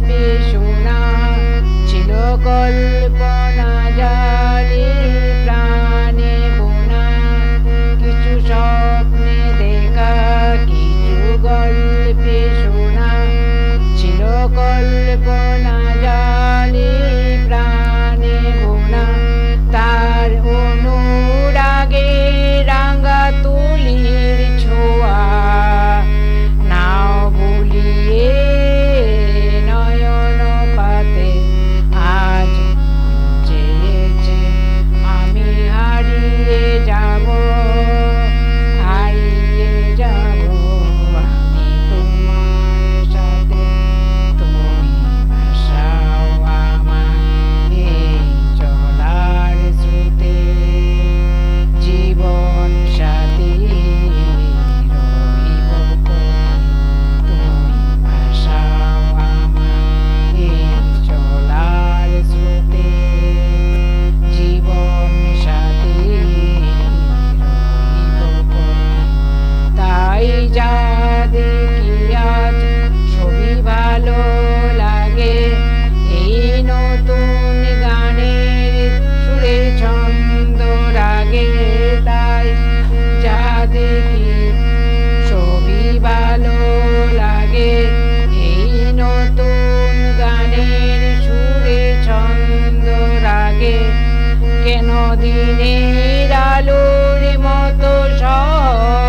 গল্পে শোনা ছিল কল্পনা জানি কেন দিনের আলোর মতো সব